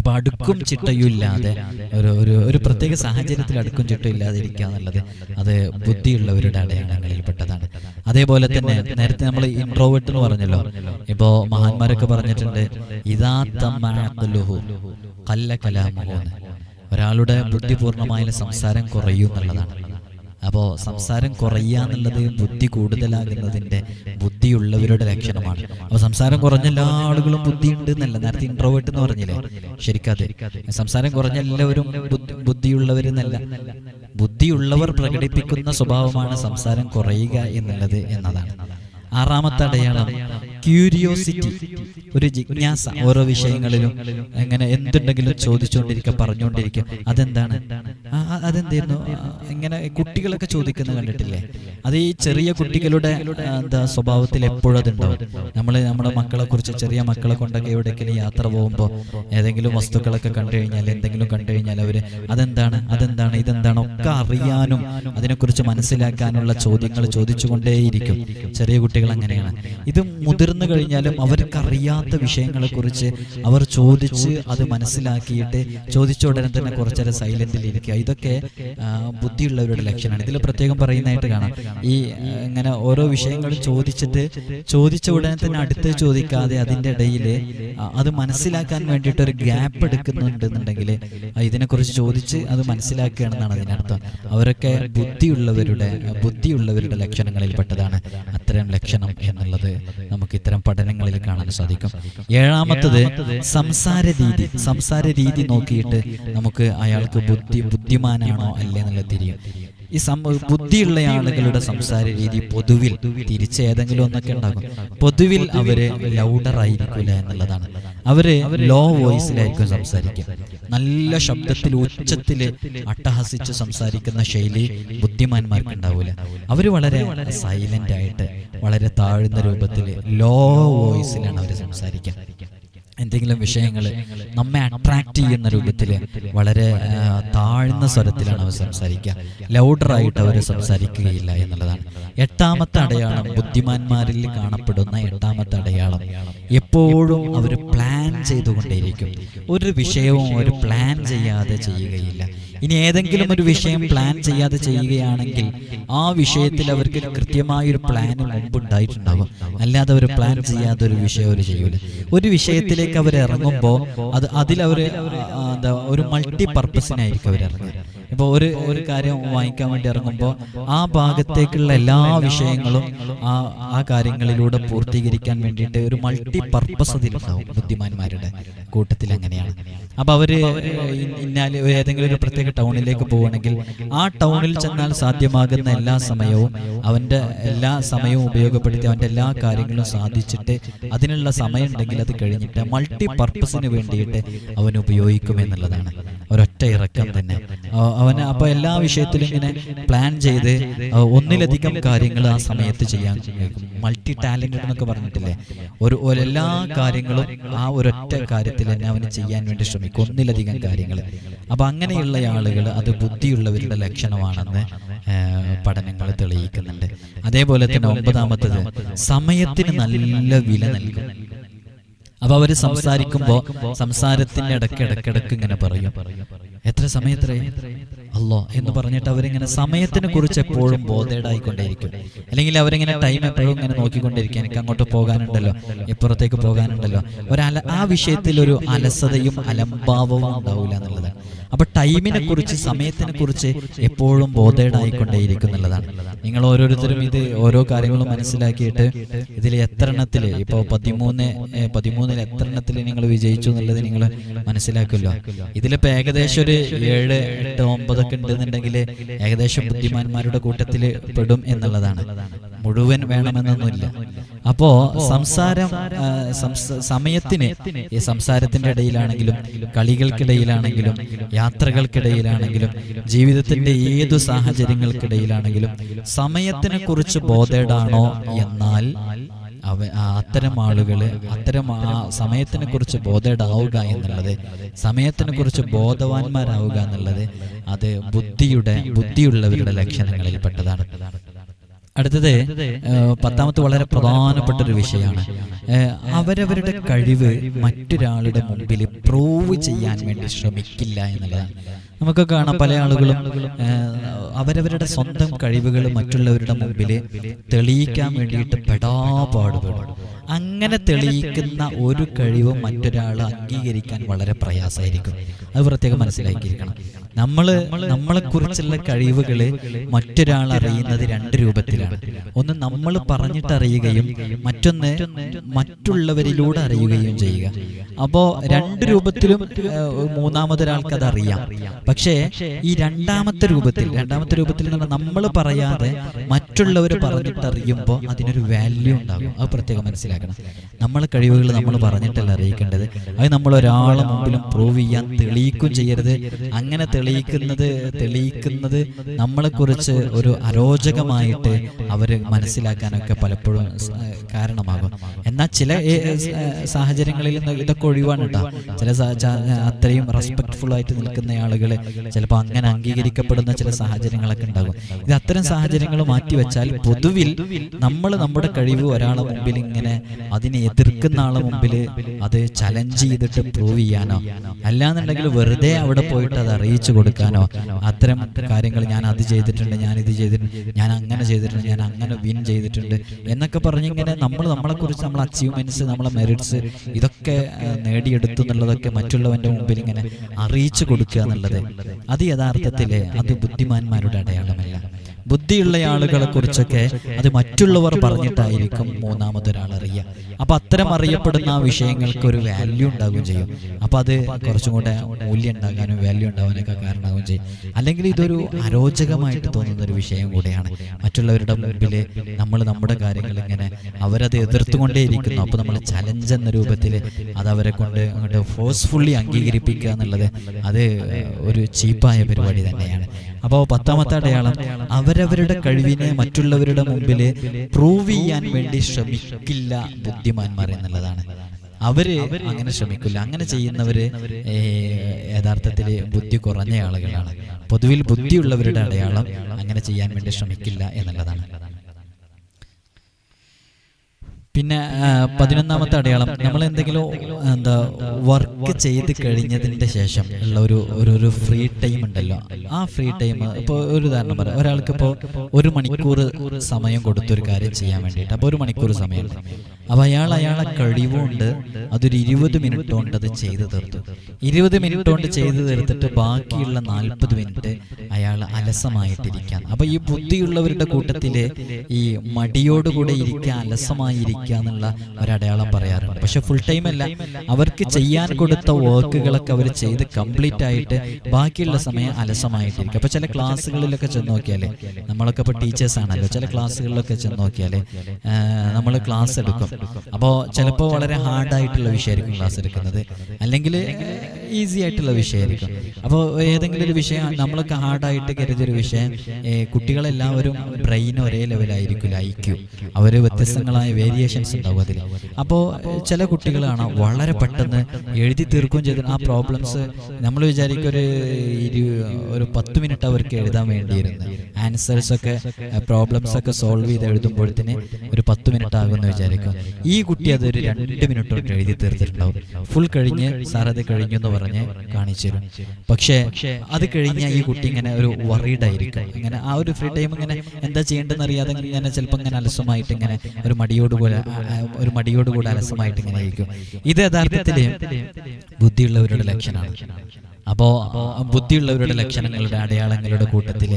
S1: അപ്പൊ അടുക്കും ചിട്ടയും ഇല്ലാതെ ഒരു ഒരു ഒരു പ്രത്യേക സാഹചര്യത്തിൽ അടുക്കും ചിട്ടയും ഇല്ലാതെ ഇരിക്കുക എന്നുള്ളത് അത് ബുദ്ധിയുള്ളവരുടെ അടയാളങ്ങളിൽ പെട്ടതാണ് അതേപോലെ തന്നെ നേരത്തെ നമ്മൾ ഇൻട്രോവേർട്ട് എന്ന് പറഞ്ഞല്ലോ. ഇപ്പോ മഹാന്മാരൊക്കെ പറഞ്ഞിട്ടുണ്ട് ഇതാ തമ്മഅഖ്ലുഹു ഖല്ല കലാമുഹു ഒരാളുടെ ബുദ്ധിപൂർണമായ സംസാരം കുറയും എന്നുള്ളതാണ്. അപ്പോ സംസാരം കുറയുകയെന്നുള്ളത് ബുദ്ധി കൂടുതലാകുന്നതിന്റെ ബുദ്ധിയുള്ളവരുടെ ലക്ഷണമാണ്. അപ്പോൾ സംസാരം കുറഞ്ഞ എല്ലാ ആളുകളും ബുദ്ധി ഉണ്ട് എന്നല്ല. നേരത്തെ ഇൻട്രോവേർട്ട് എന്ന് പറഞ്ഞില്ലേ? ശരിക്കതെ. സംസാരം കുറഞ്ഞ എല്ലാവരും ബുദ്ധി- ബുദ്ധിയുള്ളവരെന്നല്ല ബുദ്ധിയുള്ളവർ പ്രകടിപ്പിക്കുന്ന സ്വഭാവമാണ് സംസാരം കുറയുക എന്നുള്ളത് എന്നതാണ്. ആറാമത്തെ അടയാളം ക്യൂരിയോസിറ്റി ഒരു ജിജ്ഞാസ. ഓരോ വിഷയങ്ങളിലും എങ്ങനെ എന്തുണ്ടെങ്കിലും ചോദിച്ചുകൊണ്ടിരിക്കുക പറഞ്ഞുകൊണ്ടിരിക്കുക. അതെന്താണ്? ആ, അതെന്തായിരുന്നു? ഇങ്ങനെ കുട്ടികളൊക്കെ ചോദിക്കുന്നത് കണ്ടിട്ടില്ലേ? അത് ഈ ചെറിയ കുട്ടികളുടെ എന്താ സ്വഭാവത്തിൽ എപ്പോഴും അതുണ്ടാവും. നമ്മൾ നമ്മുടെ മക്കളെ കുറിച്ച് ചെറിയ മക്കളെ കൊണ്ടൊക്കെ എവിടെയെങ്കിലും യാത്ര പോകുമ്പോൾ ഏതെങ്കിലും വസ്തുക്കളൊക്കെ കണ്ടു കഴിഞ്ഞാൽ എന്തെങ്കിലും കണ്ടു കഴിഞ്ഞാൽ അവർ അതെന്താണ്? അതെന്താണ്? ഇതെന്താണ്? ഒക്കെ അറിയാനും അതിനെക്കുറിച്ച് മനസ്സിലാക്കാനുള്ള ചോദ്യങ്ങൾ ചോദിച്ചുകൊണ്ടേയിരിക്കും. ചെറിയ കുട്ടികൾ അങ്ങനെയാണ്. ഇത് മുതിർന്നു കഴിഞ്ഞാലും അവർക്കറിയാത്ത വിഷയങ്ങളെ കുറിച്ച് അവർ ചോദിച്ച് അത് മനസ്സിലാക്കിയിട്ട് ചോദിച്ച ഉടനെ തന്നെ കുറച്ചേരം സൈലന്റിൽ ഇരിക്കുക. ഇതൊക്കെ ബുദ്ധിയുള്ളവരുടെ ലക്ഷണമാണ് ഇതിൽ പ്രത്യേകം പറയുന്നതായിട്ട് കാണാം. ഈ ഇങ്ങനെ ഓരോ വിഷയങ്ങളും ചോദിച്ചിട്ട് ചോദിച്ച ഉടനെ തന്നെ അടുത്ത് ചോദിക്കാതെ അതിന്റെ ഇടയിൽ അത് മനസ്സിലാക്കാൻ വേണ്ടിയിട്ട് ഒരു ഗ്യാപ്പ് എടുക്കുന്നുണ്ടെന്നുണ്ടെങ്കിൽ ഇതിനെക്കുറിച്ച് ചോദിച്ച് അത് മനസ്സിലാക്കുകയാണെന്നാണ് അതിനർത്ഥം അവരൊക്കെ ബുദ്ധിയുള്ളവരുടെ ബുദ്ധിയുള്ളവരുടെ ലക്ഷണങ്ങളിൽപ്പെട്ടതാണ് അത്തരം ലക്ഷണം എന്നുള്ളത് നമുക്ക് ഇത്തരം പഠനങ്ങളിൽ കാണാൻ സാധിക്കും. ഏഴാമത്തത് സംസാര രീതി സംസാര രീതി നോക്കിയിട്ട് നമുക്ക് അയാൾക്ക് ബുദ്ധി ബുദ്ധിമാനാണോ അല്ലേ എന്നുള്ളത് തിരിയും. ഈ സംഭവം ബുദ്ധിയുള്ള ആളുകളുടെ സംസാര രീതി പൊതുവിൽ തിരിച്ച് ഏതെങ്കിലും ഒന്നൊക്കെ ഉണ്ടാകും. പൊതുവിൽ അവർ ലൗഡർ ആയിരിക്കില്ല എന്നുള്ളതാണ്. അവർ ലോ വോയിസിലായിരിക്കും സംസാരിക്കുക. നല്ല ശബ്ദത്തിൽ ഉച്ചത്തിൽ അട്ടഹസിച്ച് സംസാരിക്കുന്ന ശൈലി ബുദ്ധിമാന്മാർക്ക് ഉണ്ടാവില്ല അവർ വളരെ സൈലന്റ് ആയിട്ട് വളരെ താഴ്ന്ന രൂപത്തിൽ ലോ വോയിസിലാണ് അവർ സംസാരിക്കുക. എന്തെങ്കിലും വിഷയങ്ങൾ നമ്മെ അട്രാക്ട് ചെയ്യുന്ന രൂപത്തിൽ വളരെ താഴ്ന്ന സ്വരത്തിലാണ് അവർ സംസാരിക്കുക. ലൗഡറായിട്ട് അവർ സംസാരിക്കുകയില്ല എന്നുള്ളതാണ്. എട്ടാമത്തെ അടയാളം ബുദ്ധിമാന്മാരിൽ കാണപ്പെടുന്ന എട്ടാമത്തെ അടയാളം. എപ്പോഴും അവർ പ്ലാൻ ചെയ്തുകൊണ്ടേയിരിക്കും. ഒരു വിഷയവും അവർ പ്ലാൻ ചെയ്യാതെ ചെയ്യുകയില്ല. ഇനി ഏതെങ്കിലും ഒരു വിഷയം പ്ലാൻ ചെയ്യാതെ ചെയ്യുകയാണെങ്കിൽ ആ വിഷയത്തിൽ അവർക്ക് കൃത്യമായൊരു പ്ലാൻ മുമ്പുണ്ടായിട്ടുണ്ടാവും അല്ലാതെ അവർ പ്ലാൻ ചെയ്യാതെ ഒരു വിഷയം അവർ ചെയ്യൂല. ഒരു വിഷയത്തിലേക്ക് അവർ ഇറങ്ങുമ്പോൾ അത് അതിലവർ എന്താ ഒരു മൾട്ടി പർപ്പസിനായിരിക്കും അവർ ഇറങ്ങുക. ഇപ്പോൾ ഒരു ഒരു കാര്യം വാങ്ങിക്കാൻ വേണ്ടി ഇറങ്ങുമ്പോൾ ആ ഭാഗത്തേക്കുള്ള എല്ലാ വിഷയങ്ങളും ആ ആ കാര്യങ്ങളിലൂടെ പൂർത്തീകരിക്കാൻ വേണ്ടിയിട്ട് ഒരു മൾട്ടി പർപ്പസ് അതിലുണ്ടാവും ബുദ്ധിമാന്മാരുടെ. കൂട്ടത്തിൽ അങ്ങനെയാണ്. അപ്പൊ അവർ ഇന്നാൽ ഏതെങ്കിലും ഒരു പ്രത്യേക ടൗണിലേക്ക് പോവുകയാണെങ്കിൽ ആ ടൗണിൽ ചെന്നാൽ സാധ്യമാകുന്ന എല്ലാ സമയവും അവന്റെ എല്ലാ സമയവും ഉപയോഗപ്പെടുത്തി അവന്റെ എല്ലാ കാര്യങ്ങളും സാധിച്ചിട്ട് അതിനുള്ള സമയം ഉണ്ടെങ്കിൽ അത് കഴിഞ്ഞിട്ട് മൾട്ടി പർപ്പസിന് വേണ്ടിയിട്ട് അവൻ ഉപയോഗിക്കും എന്നുള്ളതാണ്. ഒരൊറ്റ ഇറക്കം തന്നെ. അവന് അപ്പൊ എല്ലാ വിഷയത്തിലും ഇങ്ങനെ പ്ലാൻ ചെയ്ത് ഒന്നിലധികം കാര്യങ്ങൾ ആ സമയത്ത് ചെയ്യാൻ മൾട്ടി ടാലന്റഡ് എന്നൊക്കെ പറഞ്ഞിട്ടില്ലേ? ഒരു എല്ലാ കാര്യങ്ങളും ആ ഒരൊറ്റ കാര്യത്തിൽ തന്നെ അവന് ചെയ്യാൻ വേണ്ടി ശ്രമിക്കും. ഒന്നിലധികം കാര്യങ്ങൾ. അപ്പൊ അങ്ങനെയുള്ള ആളുകൾ അത് ബുദ്ധിയുള്ളവരുടെ ലക്ഷണമാണെന്ന് പഠനങ്ങൾ തെളിയിക്കുന്നുണ്ട്. അതേപോലെ തന്നെ ഒമ്പതാമത്തത് സമയത്തിന് നല്ല വില നൽകും. അപ്പൊ അവർ സംസാരിക്കുമ്പോ സംസാരത്തിന്റെ ഇടയ്ക്ക് ഇടയ്ക്കിടക്ക് ഇങ്ങനെ പറയും. എത്ര സമയത്രേ അല്ലോ എന്ന് പറഞ്ഞിട്ട് അവരിങ്ങനെ സമയത്തിനെ കുറിച്ച് എപ്പോഴും ബോധേഡായിക്കൊണ്ടേയിരിക്കും അല്ലെങ്കിൽ അവരിങ്ങനെ ടൈം എപ്പോഴും ഇങ്ങനെ നോക്കിക്കൊണ്ടിരിക്കും എനിക്ക് അങ്ങോട്ട് പോകാനുണ്ടല്ലോ ഇപ്പുറത്തേക്ക് പോകാനുണ്ടല്ലോ. ഒരല ആ വിഷയത്തിൽ ഒരു അലസതയും അലംഭാവവും ഉണ്ടാവില്ല എന്നുള്ളതാണ് അപ്പൊ ടൈമിനെ കുറിച്ച് സമയത്തിനെ കുറിച്ച് എപ്പോഴും ബോധേഡായിക്കൊണ്ടേയിരിക്കും എന്നുള്ളതാണ് നിങ്ങൾ ഓരോരുത്തരും ഇത് ഓരോ കാര്യങ്ങളും മനസ്സിലാക്കിയിട്ട് ഇതിൽ എത്ര എണ്ണത്തിൽ ഇപ്പോൾ പതിമൂന്ന് പതിമൂന്നിൽ എത്ര എണ്ണത്തിൽ നിങ്ങൾ വിജയിച്ചു എന്നുള്ളത് നിങ്ങൾ മനസ്സിലാക്കുമല്ലോ. ഇതിലിപ്പോ ഏകദേശം ഒരു ഏഴ് എട്ട് ഒമ്പതൊക്കെ ഉണ്ടെന്നുണ്ടെങ്കിൽ ഏകദേശം ബുദ്ധിമാന്മാരുടെ കൂട്ടത്തിൽ പെടും എന്നുള്ളതാണ്. മുഴുവൻ വേണമെന്നൊന്നുമില്ല. അപ്പോ സംസാരം സമയത്തിന് ഈ സംസാരത്തിന്റെ ഇടയിലാണെങ്കിലും കളികൾക്കിടയിലാണെങ്കിലും യാത്രകൾക്കിടയിലാണെങ്കിലും ജീവിതത്തിന്റെ ഏതു സാഹചര്യങ്ങൾക്കിടയിലാണെങ്കിലും സമയത്തിനെ കുറിച്ച് ബോധേടാണോ എന്നാൽ അവ അത്തരം ആളുകൾ അത്തരം ആ സമയത്തിനെ കുറിച്ച് ബോധേടാവുക എന്നുള്ളത് സമയത്തിനെ കുറിച്ച് ബോധവാന്മാരാവുക എന്നുള്ളത് അത് ബുദ്ധിയുടെ ബുദ്ധിയുള്ളവരുടെ ലക്ഷണങ്ങളിൽ പെട്ടതാണ് അടുത്തത് പത്താമത്തെ വളരെ പ്രധാനപ്പെട്ട ഒരു വിഷയമാണ്. അവരവരുടെ കഴിവ് മറ്റൊരാളുടെ മുമ്പിൽ പ്രൂവ് ചെയ്യാൻ വേണ്ടി ശ്രമിക്കില്ല എന്നുള്ളതാണ്. നമുക്ക് കാണാം പല ആളുകളും അവരവരുടെ സ്വന്തം കഴിവുകൾ മറ്റുള്ളവരുടെ മുമ്പിൽ തെളിയിക്കാൻ വേണ്ടിയിട്ട് പെടാപാടുപെടും അങ്ങനെ തെളിയിക്കുന്ന ഒരു കഴിവ് മറ്റൊരാൾ അംഗീകരിക്കാൻ വളരെ പ്രയാസമായിരിക്കും. അത് പ്രത്യേകം മനസ്സിലാക്കിയിരിക്കണം. നമ്മൾ നമ്മളെ കുറിച്ചുള്ള കഴിവുകൾ മറ്റൊരാൾ അറിയുന്നത് രണ്ട് രൂപത്തിലാണ്. ഒന്ന് നമ്മൾ പറഞ്ഞിട്ട് അറിയുകയും മറ്റൊന്ന് മറ്റുള്ളവരിലൂടെ അറിയുകയും ചെയ്യുക. അപ്പോ രണ്ട് രൂപത്തിലും മൂന്നാമതൊരാൾക്ക് അത് അറിയാം. പക്ഷേ ഈ രണ്ടാമത്തെ രൂപത്തിൽ രണ്ടാമത്തെ രൂപത്തിൽ നിന്ന് നമ്മൾ പറയാതെ മറ്റുള്ളവർ പറഞ്ഞിട്ട് അറിയുമ്പോൾ അതിനൊരു വാല്യൂ ഉണ്ടാകും. അത് പ്രത്യേകം മനസ്സിലാക്കണം. നമ്മളെ കഴിവുകൾ നമ്മൾ പറഞ്ഞിട്ടല്ല അറിയിക്കേണ്ടത്. അത് നമ്മൾ ഒരാളെ മുമ്പിലും പ്രൂവ് ചെയ്യാൻ തെളിയിക്കും ചെയ്യരുത്. അങ്ങനെ തെളിയിക്കുന്നത് തെളിയിക്കുന്നത് നമ്മളെ കുറിച്ച് ഒരു അരോചകമായിട്ട് അവർ മനസ്സിലാക്കാനൊക്കെ പലപ്പോഴും കാരണമാകും. എന്നാൽ ചില സാഹചര്യങ്ങളിൽ ഇതൊക്കെ ഒഴിവാണ് കേട്ടോ ചില അത്രയും റെസ്പെക്ട്ഫുൾ ആയിട്ട് നിൽക്കുന്ന ആളുകൾ ചിലപ്പോൾ അങ്ങനെ അംഗീകരിക്കപ്പെടുന്ന ചില സാഹചര്യങ്ങളൊക്കെ ഉണ്ടാകും. ഇത് അത്തരം സാഹചര്യങ്ങൾ മാറ്റിവെച്ചാൽ പൊതുവിൽ നമ്മൾ നമ്മുടെ കഴിവ് ഒരാളെ മുമ്പിൽ ഇങ്ങനെ അതിനെ എതിർക്കുന്ന ആളെ മുമ്പിൽ അത് ചലഞ്ച് ചെയ്തിട്ട് പ്രൂവ് ചെയ്യാനോ? അല്ലാന്നുണ്ടെങ്കിൽ വെറുതെ അവിടെ പോയിട്ട് അത് അറിയിച്ചു കൊടുക്കാനോ? അത്തരം കാര്യങ്ങൾ ഞാൻ അത് ചെയ്തിട്ടുണ്ട് ഞാൻ ഇത് ചെയ്തിട്ടുണ്ട് ഞാൻ അങ്ങനെ ചെയ്തിട്ടുണ്ട് ഞാൻ അങ്ങനെ വിൻ ചെയ്തിട്ടുണ്ട് എന്നൊക്കെ പറഞ്ഞിങ്ങനെ നമ്മൾ നമ്മളെ കുറിച്ച് നമ്മൾ അച്ചീവ്മെന്റ്സ് നമ്മളെ മെറിറ്റ്സ് ഇതൊക്കെ നേടിയെടുത്തു എന്നുള്ളതൊക്കെ മറ്റുള്ളവന്റെ മുമ്പിൽ ഇങ്ങനെ അറിയിച്ചു കൊടുക്കുക എന്നുള്ളത്. അത് യഥാർത്ഥത്തിൽ അത് ബുദ്ധിമാന്മാരുടെ അടയാളമല്ല. ബുദ്ധിയുള്ള ആളുകളെ കുറിച്ചൊക്കെ അത് മറ്റുള്ളവർ പറഞ്ഞിട്ടായിരിക്കും മൂന്നാമതൊരാൾ അറിയുക അപ്പൊ അത്തരം അറിയപ്പെടുന്ന ആ വിഷയങ്ങൾക്ക് ഒരു വാല്യൂ ഉണ്ടാവുകയും ചെയ്യും. അപ്പൊ അത് കുറച്ചും കൂടെ മൂല്യം ഉണ്ടാകാനും വാല്യൂ ഉണ്ടാകാനൊക്കെ കാരണമാവുകയും ചെയ്യും. അല്ലെങ്കിൽ ഇതൊരു അരോചകമായിട്ട് തോന്നുന്ന ഒരു വിഷയം കൂടെയാണ്. മറ്റുള്ളവരുടെ മുമ്പിൽ നമ്മൾ നമ്മുടെ കാര്യങ്ങൾ ഇങ്ങനെ അവരത് എതിർത്തുകൊണ്ടേയിരിക്കുന്നു അപ്പൊ നമ്മൾ ചലഞ്ച് എന്ന രൂപത്തിൽ അത് അവരെ കൊണ്ട് അങ്ങോട്ട് ഫോഴ്സ്ഫുള്ളി അംഗീകരിപ്പിക്കുക എന്നുള്ളത് അത് ഒരു ചീപ്പായ പരിപാടി തന്നെയാണ്. അപ്പോൾ പത്താമത്തെ അടയാളം അവരവരുടെ കഴിവിനെ മറ്റുള്ളവരുടെ മുമ്പിൽ പ്രൂവ് ചെയ്യാൻ വേണ്ടി ശ്രമിക്കില്ല ബുദ്ധിമാന്മാർ എന്നുള്ളതാണ്. അവർ അങ്ങനെ ശ്രമിക്കില്ല. അങ്ങനെ ചെയ്യുന്നവര് യഥാർത്ഥത്തിൽ ബുദ്ധി കുറഞ്ഞ ആളുകളാണ്. പൊതുവിൽ ബുദ്ധിയുള്ളവരുടെ അടയാളം അങ്ങനെ ചെയ്യാൻ വേണ്ടി ശ്രമിക്കില്ല എന്നുള്ളതാണ്. പിന്നെ പതിനൊന്നാമത്തെ അടയാളം. നമ്മൾ എന്തെങ്കിലും എന്താ വർക്ക് ചെയ്ത് കഴിഞ്ഞതിന്റെ ശേഷം ഉള്ള ഒരു ഒരു ഫ്രീ ടൈം ഉണ്ടല്ലോ. ആ ഫ്രീ ടൈം ഇപ്പോൾ ഒരു ഉദാഹരണം പറയാം. ഒരാൾക്ക് ഇപ്പോൾ ഒരു മണിക്കൂർ സമയം കൊടുത്തു ഒരു കാര്യം ചെയ്യാൻ വേണ്ടിയിട്ട്. അപ്പോൾ ഒരു മണിക്കൂർ സമയം. അപ്പോൾ അയാൾ അയാളെ കഴിവുകൊണ്ട് അതൊരു ഇരുപത് മിനിറ്റ് കൊണ്ട് അത് ചെയ്തു തീർത്തു. ഇരുപത് മിനിറ്റ് കൊണ്ട് ചെയ്തു തീർത്തിട്ട് ബാക്കിയുള്ള നാൽപ്പത് മിനിറ്റ് അയാൾ അലസമായിട്ടിരിക്കാൻ അപ്പൊ ഈ ബുദ്ധിയുള്ളവരുടെ കൂട്ടത്തിൽ ഈ മടിയോടുകൂടെ ഇരിക്കാൻ അലസമായി ഇരിക്കുക എന്നുള്ള ഒരടയാളം പറയാറുണ്ട്. പക്ഷെ ഫുൾ ടൈം അല്ല അവർക്ക് ചെയ്യാൻ കൊടുത്ത വർക്കുകളൊക്കെ അവർ ചെയ്ത് കംപ്ലീറ്റ് ആയിട്ട് ബാക്കിയുള്ള സമയം അലസമായിട്ടിരിക്കും. അപ്പൊ ചില ക്ലാസ്സുകളിലൊക്കെ ചെന്ന് നോക്കിയാലേ നമ്മളൊക്കെ ഇപ്പൊ ടീച്ചേഴ്സ് ആണല്ലോ. ചില ക്ലാസ്സുകളിലൊക്കെ ചെന്ന് നോക്കിയാലേ നമ്മൾ ക്ലാസ് എടുക്കും. അപ്പോൾ ചിലപ്പോൾ വളരെ ഹാർഡായിട്ടുള്ള വിഷയമായിരിക്കും ക്ലാസ് എടുക്കുന്നത്. അല്ലെങ്കിൽ ഈസി ആയിട്ടുള്ള വിഷയമായിരിക്കും. അപ്പോൾ ഏതെങ്കിലും ഒരു വിഷയം നമ്മളൊക്കെ ഹാർഡായിട്ട് കരുതിയൊരു വിഷയം കുട്ടികളെല്ലാവരും ബ്രെയിൻ ഒരേ ലെവലായിരിക്കില്ല ഐ ക്യു അവർ വ്യത്യസ്തങ്ങളായ വേരിയേഷൻസ് ഉണ്ടാവും അതിൽ. അപ്പോൾ ചില കുട്ടികളാണ് വളരെ പെട്ടെന്ന് എഴുതി തീർക്കുകയും ചെയ്ത് ആ പ്രോബ്ലംസ് നമ്മൾ വിചാരിക്കും ഒരു ഇരു ഒരു പത്ത് മിനിറ്റ് അവർക്ക് എഴുതാൻ വേണ്ടിയിരുന്നു. ആൻസേഴ്സ് ഒക്കെ പ്രോബ്ലംസ് ഒക്കെ സോൾവ് ചെയ്ത് എഴുതുമ്പോഴത്തേന് ഒരു പത്ത് മിനിറ്റ് ആകുമെന്ന് വിചാരിക്കും. ഈ കുട്ടി അതൊരു രണ്ട് മിനിറ്റ് കൊണ്ട് എഴുതി തീർത്തിട്ടുണ്ടാവും. ഫുൾ കഴിഞ്ഞ് സാറത് കഴിഞ്ഞു എന്ന് പറഞ്ഞ് കാണിച്ചു തരും. പക്ഷേ അത് കഴിഞ്ഞാൽ ഈ കുട്ടി ഇങ്ങനെ ഒരു വറീഡ് ആയിരിക്കും. ഇങ്ങനെ ആ ഒരു ഫ്രീ ടൈം ഇങ്ങനെ എന്താ ചെയ്യേണ്ടതെന്ന് അറിയാതെ ഇങ്ങനെ ചിലപ്പോൾ ഇങ്ങനെ അലസമായിട്ട് ഇങ്ങനെ ഒരു മടിയോട് പോലെ ഒരു മടിയോട് കൂടെ അലസമായിട്ട് ഇങ്ങനെ ഇരിക്കും. ഇത് യഥാർത്ഥത്തിൽ ബുദ്ധിയുള്ളവരുടെ ലക്ഷണമാണ്. അപ്പോ ബുദ്ധിയുള്ളവരുടെ ലക്ഷണങ്ങളുടെ അടയാളങ്ങളുടെ കൂട്ടത്തിൽ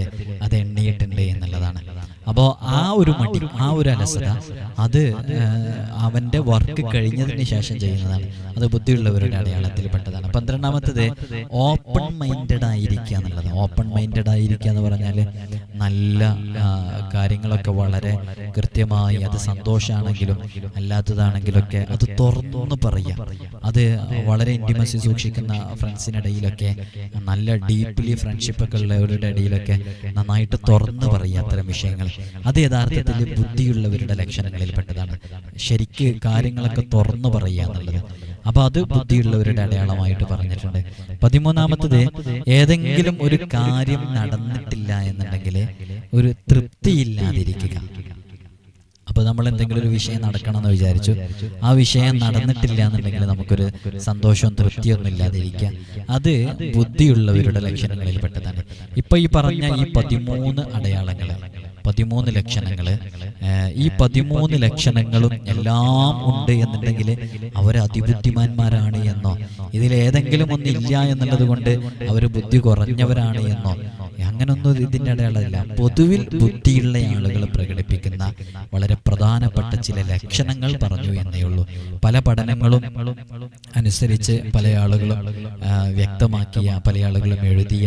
S1: അത് എണ്ണിയിട്ടുണ്ട് എന്നുള്ളതാണ്. അപ്പോൾ ആ ഒരു മടി ആ ഒരു അലസത അത് അവന്റെ അവന്റെ വർക്ക് കഴിഞ്ഞതിന് ശേഷം ചെയ്യുന്നതാണ്. അത് ബുദ്ധിയുള്ളവരുടെ അടയാളത്തിൽ പെട്ടതാണ് പന്ത്രണ്ടാമത്തത് ഓപ്പൺ മൈൻഡഡ് ആയിരിക്കുക എന്നുള്ളത് ഓപ്പൺ മൈൻഡഡ് ആയിരിക്കുക എന്ന് പറഞ്ഞാൽ നല്ല കാര്യങ്ങളൊക്കെ വളരെ കൃത്യമായി അത് സന്തോഷമാണെങ്കിലും അല്ലാത്തതാണെങ്കിലൊക്കെ അത് തുറന്നു പറയാം. അത് വളരെ ഇന്റിമസി സൂക്ഷിക്കുന്ന ഫ്രണ്ട്സിനിടയിലൊക്കെ നല്ല ഡീപ്ലി ഫ്രണ്ട്ഷിപ്പ് ഒക്കെ ഉള്ളവരുടെ ഇടയിലൊക്കെ നന്നായിട്ട് തുറന്നു പറയുക അത്തരം വിഷയങ്ങൾ. അത് യഥാർത്ഥത്തിൽ ബുദ്ധിയുള്ളവരുടെ ലക്ഷണങ്ങളിൽ പെട്ടതാണ് ശരിക്ക് കാര്യങ്ങളൊക്കെ തുറന്നു പറയുക എന്നുള്ളത് അപ്പൊ അത് ബുദ്ധിയുള്ളവരുടെ അടയാളമായിട്ട് പറഞ്ഞിട്ടുണ്ട്. പതിമൂന്നാമത്തത് ഏതെങ്കിലും ഒരു കാര്യം നടന്നിട്ടില്ല എന്നുണ്ടെങ്കിൽ ഒരു തൃപ്തിയില്ലാതിരിക്കുക. അപ്പോൾ നമ്മൾ എന്തെങ്കിലും ഒരു വിഷയം നടക്കണം എന്ന് വിചാരിച്ചു. ആ വിഷയം നടന്നിട്ടില്ല എന്നുണ്ടെങ്കിൽ നമുക്കൊരു സന്തോഷവും തൃപ്തിയൊന്നും ഇല്ലാതിരിക്കുക. അത് ബുദ്ധിയുള്ളവരുടെ ലക്ഷണങ്ങളിൽ പെട്ടതാണ് ഇപ്പൊ ഈ പറഞ്ഞ ഈ പതിമൂന്ന് അടയാളങ്ങൾ പതിമൂന്ന് ലക്ഷണങ്ങൾ ഈ പതിമൂന്ന് ലക്ഷണങ്ങളും എല്ലാം ഉണ്ട് എന്നുണ്ടെങ്കിൽ അവർ അതിബുദ്ധിമാന്മാരാണ് എന്നോ ഇതിൽ ഏതെങ്കിലും ഒന്നില്ല എന്നുള്ളത് കൊണ്ട് അവർ ബുദ്ധി കുറഞ്ഞവരാണ് എന്നോ അങ്ങനൊന്നും ഇതിന്റെ അടയാളമില്ല പൊതുവിൽ ബുദ്ധിയുള്ള ആളുകൾ പ്രകടിപ്പിക്കുന്ന വളരെ പ്രധാനപ്പെട്ട ചില ലക്ഷണങ്ങൾ പറഞ്ഞു എന്നേ ഉള്ളൂ. പല പഠനങ്ങളും അനുസരിച്ച് പല ആളുകളും വ്യക്തമാക്കിയ പല ആളുകളും എഴുതിയ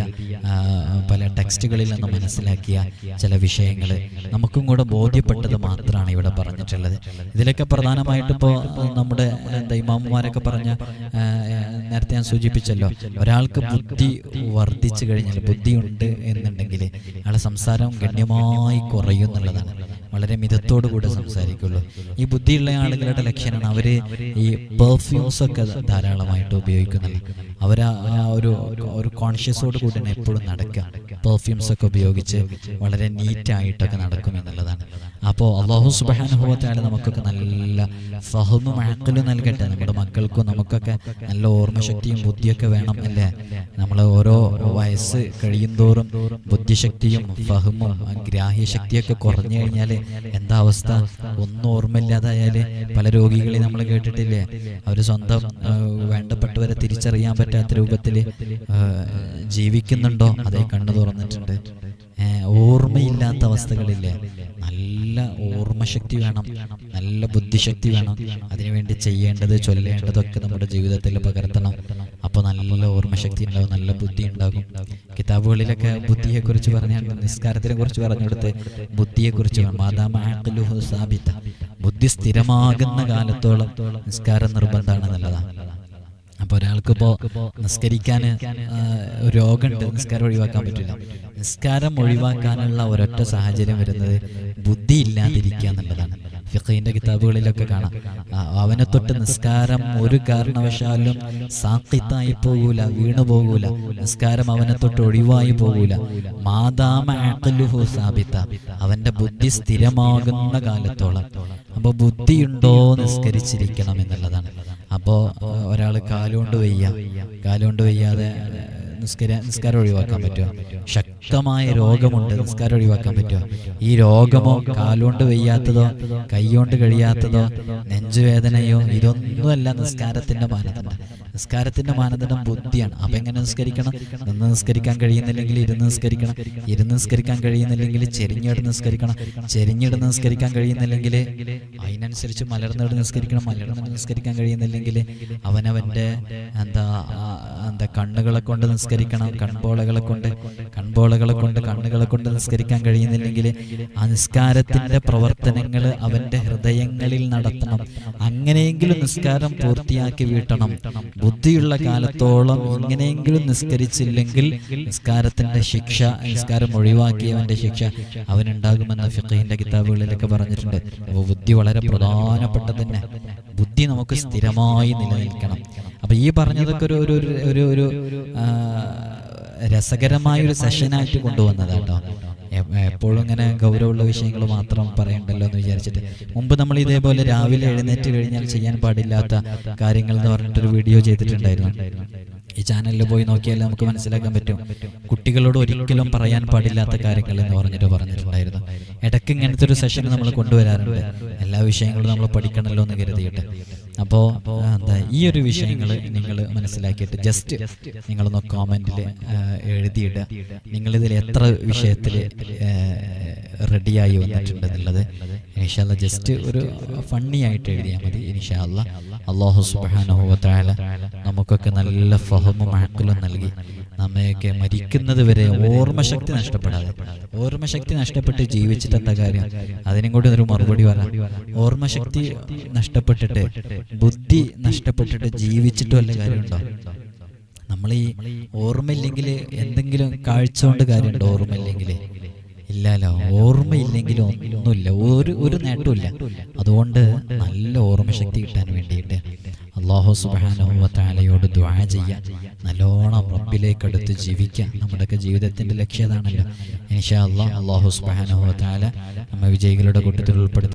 S1: പല ടെക്സ്റ്റുകളിൽ നിന്ന് മനസ്സിലാക്കിയ ചില വിഷയങ്ങൾ നമുക്കും കൂടെ ബോധ്യപ്പെട്ടത് മാത്രമാണ് ഇവിടെ പറഞ്ഞിട്ടുള്ളത്. ഇതിലൊക്കെ പ്രധാനമായിട്ട് ഇപ്പോൾ നമ്മുടെ എന്താ ഇമാമുമാരൊക്കെ പറഞ്ഞ നേരത്തെ ഞാൻ സൂചിപ്പിച്ചല്ലോ ഒരാൾക്ക് ബുദ്ധി വർദ്ധിച്ചു കഴിഞ്ഞാൽ ബുദ്ധിയുണ്ട് എന്നുണ്ടെങ്കിൽ അയാളെ സംസാരം ഗണ്യമായി കുറയും എന്നുള്ളതാണ്. വളരെ മിതത്തോടുകൂടെ സംസാരിക്കുള്ളൂ. ഈ ബുദ്ധിയുള്ള ആളുകളുടെ ലക്ഷണമാണ് അവർ ഈ പെർഫ്യൂംസ് ഒക്കെ ധാരാളമായിട്ട് ഉപയോഗിക്കുന്നില്ല അവർ ഒരു ഒരു കോൺഷ്യസോട് കൂടി തന്നെ എപ്പോഴും നടക്കുക. പെർഫ്യൂംസ് ഒക്കെ ഉപയോഗിച്ച് വളരെ നീറ്റായിട്ടൊക്കെ നടക്കും എന്നുള്ളതാണ്. അപ്പോൾ അള്ളാഹു സുബാനുഭവത്തായ നമുക്കൊക്കെ നല്ല ഫഹമും അക്കലും നൽകട്ടെ. നമ്മുടെ മക്കൾക്കും നമുക്കൊക്കെ നല്ല ഓർമ്മശക്തിയും ബുദ്ധിയൊക്കെ വേണം അല്ലേ? നമ്മൾ ഓരോ വയസ്സ് കഴിയുന്തോറും ബുദ്ധിശക്തിയും ഫഹമും ഗ്രാഹ്യശക്തിയൊക്കെ കുറഞ്ഞു കഴിഞ്ഞാൽ എന്താ അവസ്ഥ? ഒന്നും ഓർമ്മയില്ലാതായാൽ പല രോഗികളെ നമ്മൾ കേട്ടിട്ടില്ലേ? അവർ സ്വന്തം വേണ്ടപ്പെട്ടവരെ തിരിച്ചറിയാൻ പറ്റാത്ത രൂപത്തിൽ ജീവിക്കുന്നുണ്ടോ? അതേ കണ്ണു തുറന്നിട്ടുണ്ട്. ഓർമ്മയില്ലാത്ത അവസ്ഥകളില്ലേ? നല്ല ഓർമ്മശക്തി വേണം. നല്ല ബുദ്ധിശക്തി വേണം. അതിനുവേണ്ടി ചെയ്യേണ്ടത് ചൊല്ലേണ്ടതൊക്കെ നമ്മുടെ ജീവിതത്തിൽ പകർത്തണം. അപ്പോൾ നല്ല ഓർമ്മശക്തി ഉണ്ടാകും നല്ല ബുദ്ധി ഉണ്ടാകും. കിതാബുകളിലൊക്കെ ബുദ്ധിയെക്കുറിച്ച് പറഞ്ഞാൽ നിസ്കാരത്തിനെ കുറിച്ച് പറഞ്ഞെടുത്ത് ബുദ്ധിയെക്കുറിച്ച് സാബിത്ത ബുദ്ധി സ്ഥിരമാകുന്ന കാലത്തോളം നിസ്കാരം നിർബന്ധമാണ് നല്ലതാണ്. അപ്പൊ ഒരാൾക്കിപ്പോ നിസ്കരിക്കാൻ രോഗമുണ്ട് നിസ്കാരം ഒഴിവാക്കാൻ പറ്റില്ല. നിസ്കാരം ഒഴിവാക്കാനുള്ള ഒരൊറ്റ സാഹചര്യം വരുന്നത് ബുദ്ധി ഇല്ലാതിരിക്കുക എന്നുള്ളതാണ്. ഫിഖീന്റെ കിതാബുകളിലൊക്കെ കാണാം. അവനെ തൊട്ട് നിസ്കാരം ഒരു കാരണവശാലും സാക്കിത്തായി പോകൂല വീണു പോകൂല. നിസ്കാരം അവനെ തൊട്ട് ഒഴിവായി പോകൂല. മാതാമ അഖ്ലുഹു സാബിത്ത അവന്റെ ബുദ്ധി സ്ഥിരമാകുന്ന കാലത്തോളം. അപ്പൊ ബുദ്ധിയുണ്ടോ നിസ്കരിച്ചിരിക്കണം എന്നുള്ളതാണ്. അപ്പോൾ ഒരാൾ കാലുകൊണ്ട് വയ്യ. കാലുകൊണ്ട് വയ്യാതെ നിസ്കര നിസ്കാരം ഒഴിവാക്കാൻ പറ്റുമോ? ശക്തമായ രോഗമുണ്ട് നിസ്കാരം ഒഴിവാക്കാൻ പറ്റുമോ? ഈ രോഗമോ കാലുകൊണ്ട് വയ്യാത്തതോ കൈകൊണ്ട് കഴിയാത്തതോ നെഞ്ചുവേദനയോ ഇതൊന്നുമല്ല നിസ്കാരത്തിന്റെ മാനദണ്ഡം. നിസ്കാരത്തിന്റെ മാനദണ്ഡം ബുദ്ധിയാണ്. അപ്പൊ എങ്ങനെ നിസ്കരിക്കണം? നിന്ന് നിസ്കരിക്കാൻ കഴിയുന്നില്ലെങ്കിൽ ഇരുന്ന് നിസ്കരിക്കണം. ഇരുന്ന് നിസ്കരിക്കാൻ കഴിയുന്നില്ലെങ്കിൽ ചെരിഞ്ഞെടുത്ത് നിസ്കരിക്കണം. ചെരിഞ്ഞിടന്ന് നിസ്കരിക്കാൻ കഴിയുന്നില്ലെങ്കിൽ അതിനനുസരിച്ച് മലർന്നിടന്ന് നിസ്കരിക്കണം. മലർന്നിടന്ന് നിസ്കരിക്കാൻ കഴിയുന്നില്ലെങ്കിൽ അവനവന്റെ എന്താ എന്താ കണ്ണുകളെ കൊണ്ട് നിസ്കരിക്കണം. കൺപോളകളെ കൊണ്ട് കൺപോളകളെ കൊണ്ട് കണ്ണുകളെ കൊണ്ട് നിസ്കരിക്കാൻ കഴിയുന്നില്ലെങ്കിൽ ആ നിസ്കാരത്തിന്റെ പ്രവർത്തനങ്ങൾ അവന്റെ ഹൃദയങ്ങളിൽ നടത്തണം. അങ്ങനെയെങ്കിലും നിസ്കാരം പൂർത്തിയാക്കി വീട്ടണം. ബുദ്ധിയുള്ള കാലത്തോളം ഇങ്ങനെയെങ്കിലും നിസ്കരിച്ചില്ലെങ്കിൽ നിസ്കാരത്തിന്റെ ശിക്ഷ നിസ്കാരം ഒഴിവാക്കിയവന്റെ ശിക്ഷ അവനുണ്ടാകുമെന്ന് ഫിഖഹിന്റെ കിതാബുകളിലൊക്കെ പറഞ്ഞിട്ടുണ്ട്. അപ്പോൾ ബുദ്ധി വളരെ പ്രധാനപ്പെട്ട തന്നെ ബുദ്ധി നമുക്ക് സ്ഥിരമായി നിലനിൽക്കണം. അപ്പൊ ഈ പറഞ്ഞതൊക്കെ ഒരു ഒരു ഒരു രസകരമായ ഒരു സെഷനായിട്ട് കൊണ്ടുവന്നതാട്ടോ. എപ്പോഴും ഇങ്ങനെ ഗൗരവമുള്ള വിഷയങ്ങൾ മാത്രം പറയണ്ടല്ലോ എന്ന് വിചാരിച്ചിട്ട്. മുമ്പ് നമ്മൾ ഇതേപോലെ രാവിലെ എഴുന്നേറ്റ് കഴിഞ്ഞാൽ ചെയ്യാൻ പാടില്ലാത്ത കാര്യങ്ങൾ എന്ന് പറഞ്ഞിട്ടൊരു വീഡിയോ ചെയ്തിട്ടുണ്ടായിരുന്നു. ഈ ചാനലിൽ പോയി നോക്കിയാൽ നമുക്ക് മനസ്സിലാക്കാൻ പറ്റും. കുട്ടികളോട് ഒരിക്കലും പറയാൻ പാടില്ലാത്ത കാര്യങ്ങൾ എന്ന് പറഞ്ഞിട്ട് പറഞ്ഞിട്ടുണ്ടായിരുന്നു. ഇടയ്ക്ക് ഇങ്ങനത്തെ ഒരു സെഷൻ നമ്മൾ കൊണ്ടുവരാറുണ്ട്. എല്ലാ വിഷയങ്ങളും നമ്മൾ പഠിക്കണമല്ലോ എന്ന് കരുതിയിട്ട്. അപ്പോൾ എന്താ ഈ ഒരു വിഷയങ്ങൾ നിങ്ങൾ മനസ്സിലാക്കിയിട്ട് ജസ്റ്റ് നിങ്ങളൊന്ന് കോമന്റിൽ എഴുതിയിട്ട് നിങ്ങളിതിൽ എത്ര വിഷയത്തിൽ റെഡിയായി വന്നിട്ടുണ്ട് എന്നുള്ളത് ഇൻഷാല്ല ജസ്റ്റ് ഒരു ഫണ്ണി ആയിട്ട് എഴുതിയാൽ മതി ഇൻഷാല്ല അള്ളാഹു സുബാനുഭവത്തായ നമുക്കൊക്കെ നല്ല ഫഹമും അഴക്കലും നൽകി. നമ്മയൊക്കെ മരിക്കുന്നത് വരെ ഓർമ്മശക്തി നഷ്ടപ്പെടാതെ ഓർമ്മശക്തി നഷ്ടപ്പെട്ട് ജീവിച്ചിട്ട് എന്താ കാര്യം? അതിനും കൂടി ഒരു മറുപടി പറയാം ഓർമ്മശക്തി നഷ്ടപ്പെട്ടിട്ട് ബുദ്ധി നഷ്ടപ്പെട്ടിട്ട് ജീവിച്ചിട്ട് വല്ല കാര്യമുണ്ടോ? നമ്മൾ ഈ ഓർമ്മയില്ലെങ്കിൽ എന്തെങ്കിലും കാഴ്ച കൊണ്ട് കാര്യമുണ്ടോ? ഓർമ്മയില്ലെങ്കിൽ ഇല്ലല്ലോ ഓർമ്മയില്ലെങ്കിലും ഒന്നുമില്ല ഒരു ഒരു നേട്ടമില്ല അതുകൊണ്ട് നല്ല ഓർമ്മശക്തി കിട്ടാൻ വേണ്ടിയിട്ട് അള്ളാഹു സുബാനുഭവത്താലയോട് ദ്വാ ചെയ്യാൻ നല്ലോണം റബ്ബിലേക്ക് അടുത്ത് ജീവിക്കുക നമ്മുടെയൊക്കെ ജീവിതത്തിന്റെ ലക്ഷ്യതാണല്ലോ ഇൻഷാ അള്ളാഹ് അള്ളാഹു സുബാനുഭവത്താല നമ്മെ വിജയികളുടെ കൂട്ടത്തിൽ ഉൾപ്പെടുത്തി.